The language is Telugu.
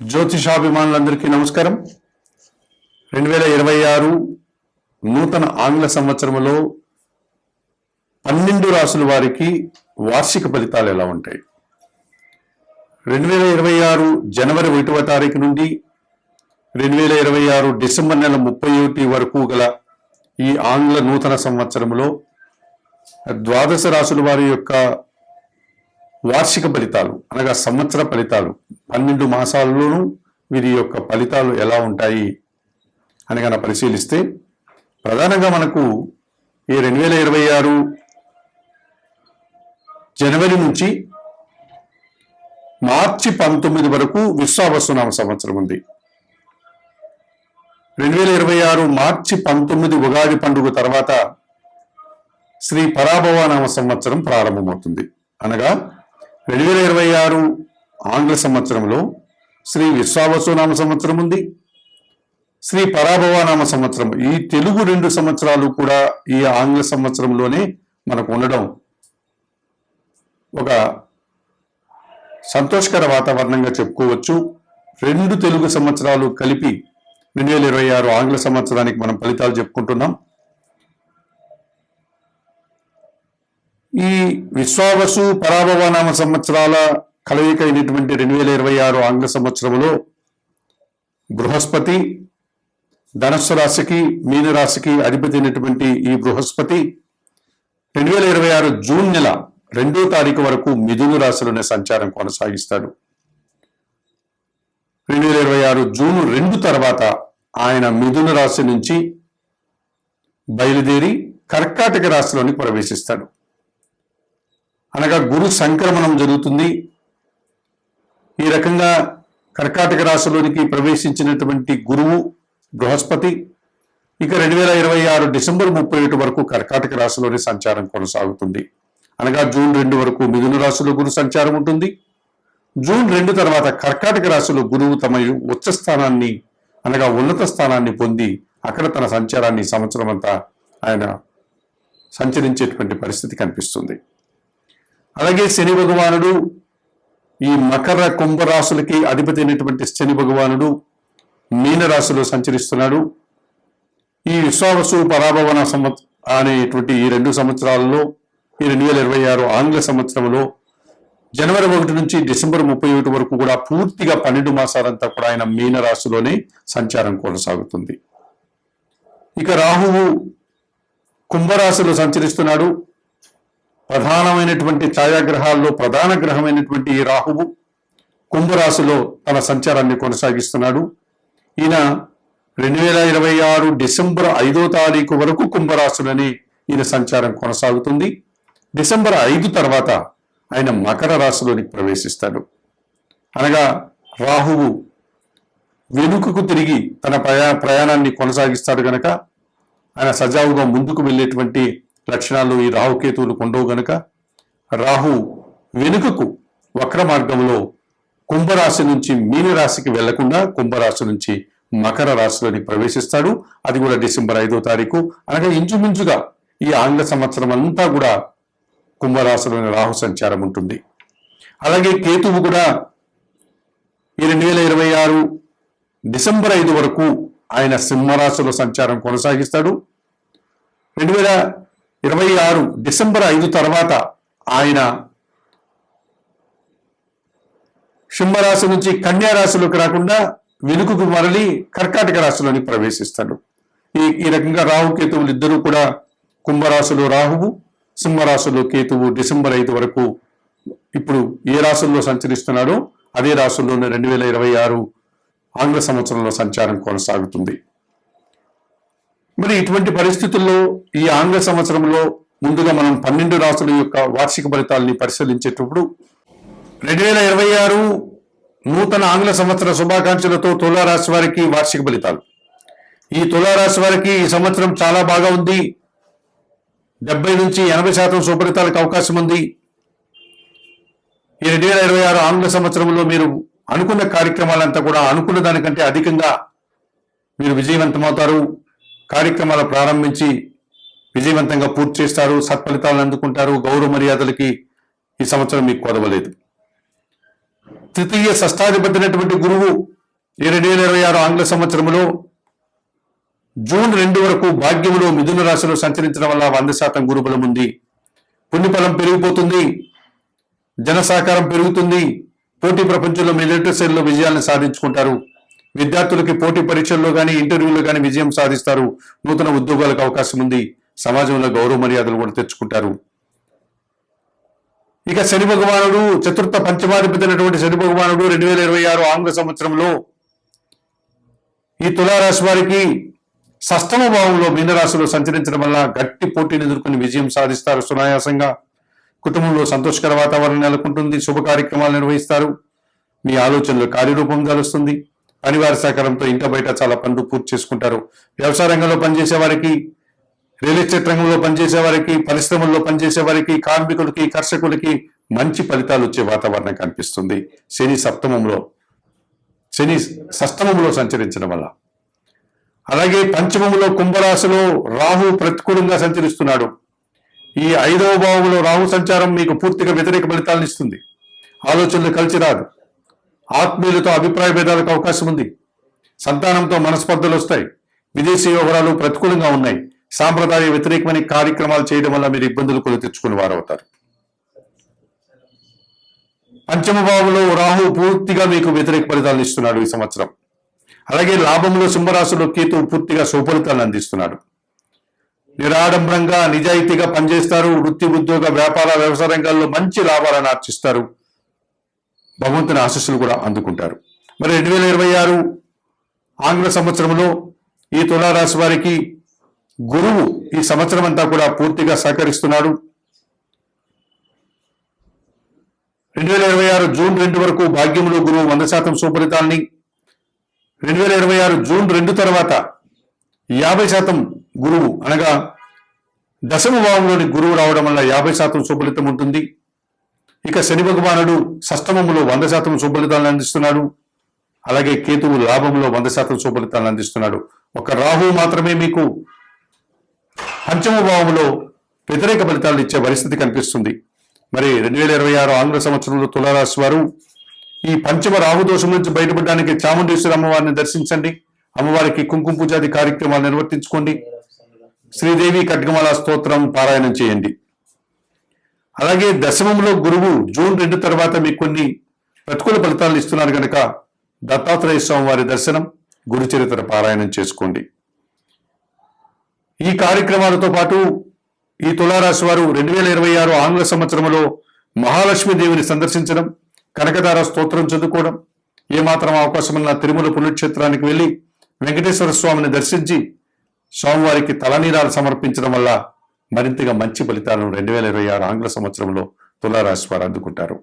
జ్యోతిషాభిమానులందరికీ నమస్కారం. రెండు వేల ఇరవై ఆరు నూతన ఆంగ్ల సంవత్సరంలో పన్నెండు రాసుల వారికి వార్షిక ఫలితాలు ఎలా ఉంటాయి? రెండు వేల ఇరవై ఆరు జనవరి ఒకటవ తారీఖు నుండి రెండు వేల ఇరవై ఆరు డిసెంబర్ నెల ముప్పై ఒకటి వరకు గల ఈ ఆంగ్ల నూతన సంవత్సరంలో ద్వాదశ రాసుల వారి యొక్క వార్షిక ఫలితాలు అనగా సంవత్సర ఫలితాలు. పన్నెండు మాసాల్లోనూ వీరి యొక్క ఫలితాలు ఎలా ఉంటాయి అని కనుక పరిశీలిస్తే ప్రధానంగా మనకు ఈ రెండు వేల ఇరవై ఆరు జనవరి నుంచి మార్చి పంతొమ్మిది వరకు విశ్వావసునామ సంవత్సరం ఉంది. రెండు వేల ఇరవై ఆరు మార్చి పంతొమ్మిది ఉగాది పండుగ తర్వాత శ్రీ పరాభవనామ సంవత్సరం ప్రారంభమవుతుంది. అనగా రెండు వేల ఇరవై ఆరు ఆంగ్ల సంవత్సరంలో శ్రీ విశ్వావసునామ సంవత్సరం ఉంది. శ్రీ పరాభవనామ సంవత్సరం. ఈ తెలుగు రెండు సంవత్సరాలు కూడా ఈ ఆంగ్ల సంవత్సరంలోనే మనకు ఉండడం ఒక సంతోషకర వాతావరణంగా చెప్పుకోవచ్చు. రెండు తెలుగు సంవత్సరాలు కలిపి రెండు వేల ఇరవై ఆరు ఆంగ్ల సంవత్సరానికి మనం ఫలితాలు చెప్పుకుంటున్నాం. ఈ విశ్వావసు పరాభవనామ సంవత్సరాల కలయిక అయినటువంటి రెండు వేల ఇరవై ఆరు ఆంగ్ల సంవత్సరంలో బృహస్పతి ధనస్సు రాశికి మీనరాశికి అధిపతి అయినటువంటి ఈ బృహస్పతి రెండు వేల ఇరవై ఆరు జూన్ నెల రెండో తారీఖు వరకు మిథున రాశిలోనే సంచారం కొనసాగిస్తాడు. రెండు వేల ఇరవై ఆరు జూన్ రెండు తర్వాత ఆయన మిథున రాశి నుంచి బయలుదేరి కర్కాటక రాశిలోని ప్రవేశిస్తాడు. అనగా గురు సంక్రమణం జరుగుతుంది. ఈ రకంగా కర్కాటక రాశిలోనికి ప్రవేశించినటువంటి గురువు బృహస్పతి ఇక రెండు వేల ఇరవై ఆరు డిసెంబర్ ముప్పై ఒకటి వరకు కర్కాటక రాశిలోని సంచారం కొనసాగుతుంది. అనగా జూన్ రెండు వరకు మిథున రాశిలో గురు సంచారం ఉంటుంది. జూన్ రెండు తర్వాత కర్కాటక రాశిలో గురువు తమ ఉచ్చ స్థానాన్ని అనగా ఉన్నత స్థానాన్ని పొంది అక్కడ తన సంచారాన్ని సంవత్సరం అంతా ఆయన సంచరించేటువంటి పరిస్థితి కనిపిస్తుంది. అలాగే శని భగవానుడు ఈ మకర కుంభరాశులకి అధిపతి అయినటువంటి శని భగవానుడు మీనరాశిలో సంచరిస్తున్నాడు. ఈ విశ్వావసు పరాభవన సంవత్ అనేటువంటి ఈ రెండు సంవత్సరాలలో ఈ రెండు వేల ఇరవై ఆరు ఆంగ్ల సంవత్సరంలో జనవరి ఒకటి నుంచి డిసెంబర్ ముప్పై ఒకటి వరకు కూడా పూర్తిగా పన్నెండు మాసాలంతా కూడా ఆయన మీనరాశిలోనే సంచారం కొనసాగుతుంది. ఇక రాహువు కుంభరాశిలో సంచరిస్తున్నాడు. ప్రధానమైనటువంటి ఛాయాగ్రహాల్లో ప్రధాన గ్రహమైనటువంటి ఈ రాహువు కుంభరాశిలో తన సంచారాన్ని కొనసాగిస్తున్నాడు. ఈయన రెండు వేల ఇరవై ఆరు డిసెంబర్ ఐదో తారీఖు వరకు కుంభరాశులని ఈయన సంచారం కొనసాగుతుంది. డిసెంబర్ ఐదు తర్వాత ఆయన మకర రాశిలోనికి ప్రవేశిస్తాడు. అనగా రాహువు వెనుకకు తిరిగి తన ప్రయా ప్రయాణాన్ని కొనసాగిస్తాడు గనక ఆయన సజావుగా ముందుకు వెళ్ళేటువంటి లక్షణాలు ఈ రాహుకేతువులు కొండవు గనుక రాహు వెనుకకు వక్ర మార్గంలో కుంభరాశి నుంచి మీనరాశికి వెళ్ళకుండా కుంభరాశి నుంచి మకర రాశిలోని ప్రవేశిస్తాడు. అది కూడా డిసెంబర్ ఐదో తారీఖు. అనగా ఇంచుమించుగా ఈ ఆంగ్ల సంవత్సరం అంతా కూడా కుంభరాశిలోని రాహు సంచారం ఉంటుంది. అలాగే కేతువు కూడా ఈ రెండు వేల ఇరవై ఆరు డిసెంబర్ ఐదు వరకు ఆయన సింహరాశిలో సంచారం కొనసాగిస్తాడు. రెండు వేల ఇరవై ఆరు డిసెంబర్ ఐదు తర్వాత ఆయన సింహరాశి నుంచి కన్యా రాశిలోకి రాకుండా వెనుకకు మరలి కర్కాటక రాశిలోని ప్రవేశిస్తాడు. ఈ ఈ రకంగా రాహు కేతువులు ఇద్దరూ కూడా కుంభరాశిలో రాహువు సింహరాశిలో కేతువు డిసెంబర్ ఐదు వరకు ఇప్పుడు ఏ రాశుల్లో సంచరిస్తున్నాడో అదే రాశుల్లోనే రెండు వేల ఇరవై ఆరు ఆంగ్ల సంవత్సరంలో సంచారం కొనసాగుతుంది. మరి ఇటువంటి పరిస్థితుల్లో ఈ ఆంగ్ల సంవత్సరంలో ముందుగా మనం పన్నెండు రాసుల యొక్క వార్షిక ఫలితాలని పరిశీలించేటప్పుడు రెండు వేల ఇరవై ఆరు నూతన ఆంగ్ల సంవత్సర శుభాకాంక్షలతో తులారాశి వారికి వార్షిక ఫలితాలు. ఈ తులారాశి వారికి ఈ సంవత్సరం చాలా బాగా ఉంది. డెబ్బై నుంచి ఎనభై శాతం సుఫలితాలకు అవకాశం ఉంది. ఈ రెండు వేల ఇరవై ఆరు ఆంగ్ల సంవత్సరంలో మీరు అనుకున్న కార్యక్రమాలంతా కూడా అనుకున్న దానికంటే అధికంగా మీరు విజయవంతమవుతారు. కార్యక్రమాలు ప్రారంభించి విజయవంతంగా పూర్తి చేస్తారు సత్ఫలితాలను అందుకుంటారు గౌరవ మర్యాదలకి ఈ సంవత్సరం మీకు కొదవలేదు. తృతీయ షష్టాధిపతినటువంటి గురువు ఈ రెండు వేల ఇరవై ఆరు ఆంగ్ల సంవత్సరంలో జూన్ రెండు వరకు భాగ్యములో మిథున రాశిలో సంచరించడం వల్ల వంద శాతం గురుబలం ఉంది. పుణ్యఫలం పెరిగిపోతుంది జన సహకారం పెరుగుతుంది పోటీ ప్రపంచంలో మీ లిటరసీల్లో విజయాలను సాధించుకుంటారు. విద్యార్థులకి పోటీ పరీక్షల్లో కానీ ఇంటర్వ్యూలో కానీ విజయం సాధిస్తారు. నూతన ఉద్యోగాలకు అవకాశం ఉంది. సమాజంలో గౌరవ మర్యాదలు కూడా తెచ్చుకుంటారు. ఇక శని భగవానుడు చతుర్థ పంచమాధిపతినటువంటి శని భగవానుడు రెండు వేల ఇరవై ఆరు ఆంగ్ల సంవత్సరంలో ఈ తులారాశి వారికి సష్టమ భావంలో మీనరాశిలో సంచరించడం వల్ల గట్టి పోటీని ఎదుర్కొని విజయం సాధిస్తారు సునాయాసంగా. కుటుంబంలో సంతోషకర వాతావరణం నెలకొంటుంది. శుభ కార్యక్రమాలు నిర్వహిస్తారు. మీ ఆలోచనలు కార్యరూపం దాలుస్తుంది అనివార్య సహకారంతో ఇంట బయట చాలా పనులు పూర్తి చేసుకుంటారు. వ్యవసాయ రంగంలో పనిచేసే వారికి రియల్ ఎస్టేట్ రంగంలో పనిచేసే వారికి పరిశ్రమల్లో పనిచేసే వారికి కార్మికులకి కర్షకులకి మంచి ఫలితాలు వచ్చే వాతావరణం కనిపిస్తుంది. శని సప్తమంలో శని సప్తమంలో సంచరించడం వల్ల. అలాగే పంచమంలో కుంభరాశిలో రాహు ప్రతికూలంగా సంచరిస్తున్నాడు. ఈ ఐదవ భావంలో రాహు సంచారం మీకు పూర్తిగా వ్యతిరేక ఫలితాలను ఇస్తుంది. ఆలోచనలు కలిసి రాదు. ఆత్మీయులతో అభిప్రాయ భేదాలకు అవకాశం ఉంది. సంతానంతో మనస్పర్ధలు వస్తాయి. విదేశీ వ్యవహారాలు ప్రతికూలంగా ఉన్నాయి. సాంప్రదాయ వ్యతిరేకమైన కార్యక్రమాలు చేయడం వల్ల మీరు ఇబ్బందులు కొని తెచ్చుకుని వారవుతారు. పంచమ భావంలో రాహు పూర్తిగా మీకు వ్యతిరేక ఫలితాలను ఇస్తున్నాడు ఈ సంవత్సరం. అలాగే లాభంలో సింహరాశిలో కేతు పూర్తిగా సుఫలితాలను అందిస్తున్నాడు. నిరాడంబరంగా నిజాయితీగా పనిచేస్తారు. వృత్తి ఉద్యోగ వ్యాపార వ్యవసాయ రంగాల్లో మంచి లాభాలను ఆర్చిస్తారు భగవంతుని ఆశస్సులు కూడా అందుకుంటారు. మరి రెండు వేల ఇరవై ఆరు ఆంగ్ల సంవత్సరంలో ఈ తులారాశి వారికి గురువు ఈ సంవత్సరం అంతా కూడా పూర్తిగా సహకరిస్తున్నాడు. రెండు వేల ఇరవై ఆరు జూన్ రెండు వరకు భాగ్యములో గురువు వంద శాతం సుఫలితాల్ని రెండు వేల ఇరవై ఆరు జూన్ రెండు తర్వాత యాభై శాతం గురువు అనగా దశమ భావంలోని గురువు రావడం వల్ల యాభై శాతం సుఫలితం ఉంటుంది. ఇక శని భగవానుడు షష్టమములో వంద శాతం సుఫలితాలను అందిస్తున్నాడు. అలాగే కేతువు లాభంలో వంద శాతం సుఫలితాలను అందిస్తున్నాడు. ఒక రాహు మాత్రమే మీకు పంచమ భావంలో వ్యతిరేక ఫలితాలు ఇచ్చే పరిస్థితి కనిపిస్తుంది. మరి రెండు వేల ఇరవై ఆరు ఆంగ్ల సంవత్సరంలో తులారాశి వారు ఈ పంచమ రాహు దోషం నుంచి బయటపడడానికి చాముండేశ్వరి అమ్మవారిని దర్శించండి. అమ్మవారికి కుంకుమ పూజాది కార్యక్రమాలు నిర్వర్తించుకోండి. శ్రీదేవి ఖడ్గమాల స్తోత్రం పారాయణం చేయండి. అలాగే దశమంలో గురువు జూన్ రెండు తర్వాత మీకు కొన్ని ప్రతికూల ఫలితాలు ఇస్తున్నారు కనుక దత్తాత్రేయ స్వామి వారి దర్శనం గురు చరిత్ర పారాయణం చేసుకోండి. ఈ కార్యక్రమాలతో పాటు ఈ తులారాశి వారు రెండు వేల ఇరవై ఆరు ఆంగ్ల సంవత్సరంలో మహాలక్ష్మి దేవిని సందర్శించడం కనకదార స్తోత్రం చదువుకోవడం ఏమాత్రం అవకాశం ఉన్న తిరుమల పుణ్యక్షేత్రానికి వెళ్ళి వెంకటేశ్వర స్వామిని దర్శించి స్వామివారికి తలనీరాలు సమర్పించడం వల్ల మరింతగా మంచి ఫలితాలను రెండు వేల ఇరవై ఆరు ఆంగ్ల సంవత్సరంలో తులారాశి వారు అందుకుంటారు.